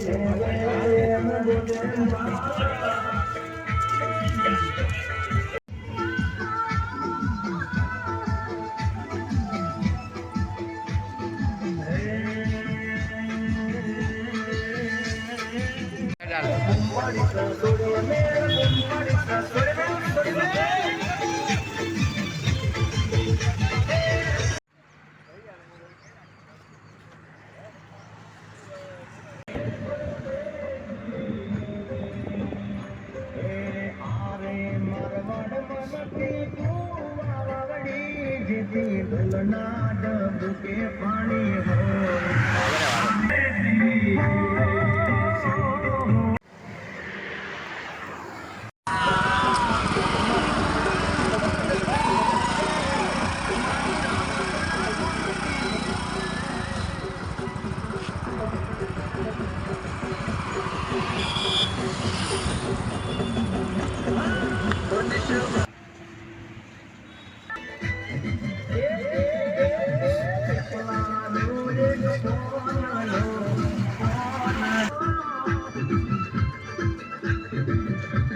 મહિમા પુરાણ કંકુની ડબ્બી કોને પાણી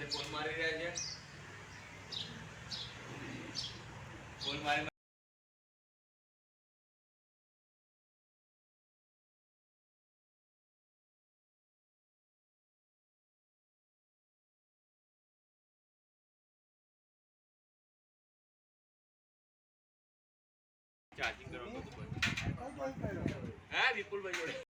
છે બોલ મારી રહ્યા છે. ફોન મારી ચાર્જિંગ કરવા હા વિપુલભાઈ જોડે.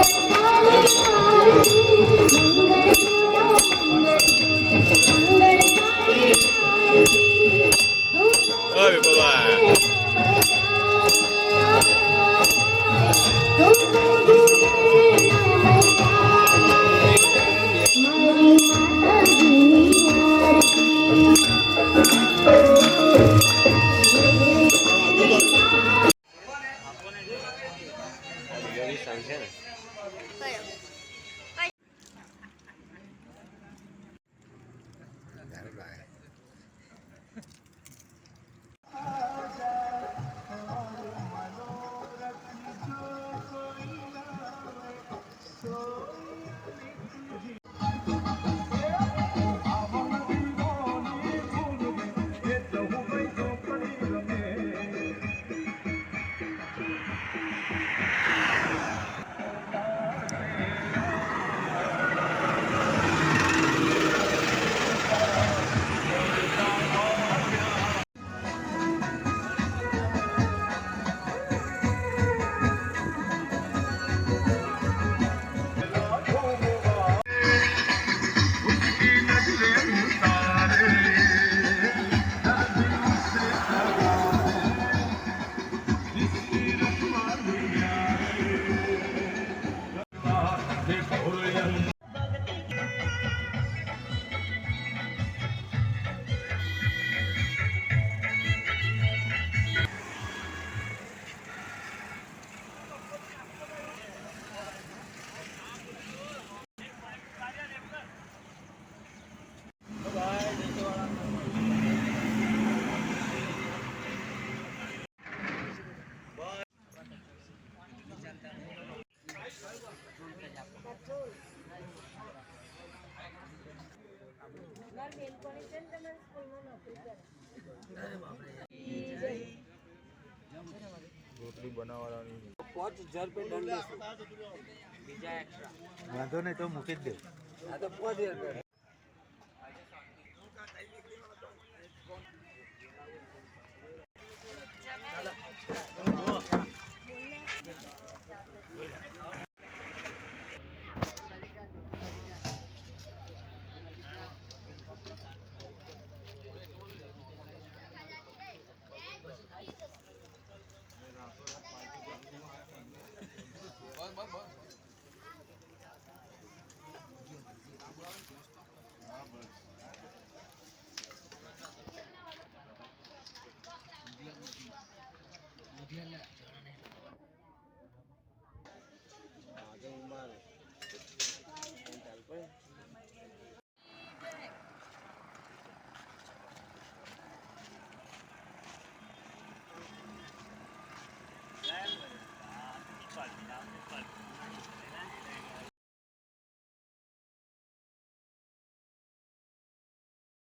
વાંધો નહીં તો મૂકી જ દે.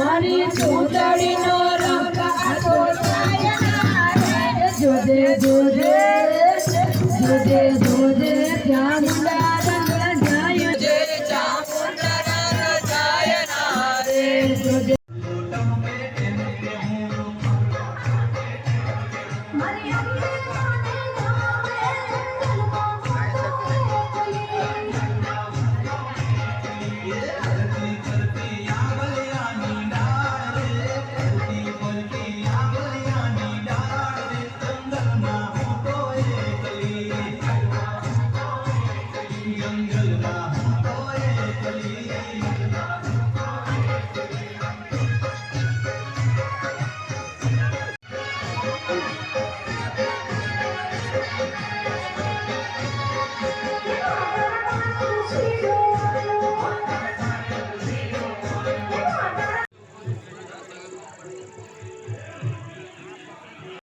મારી સુંદરીનો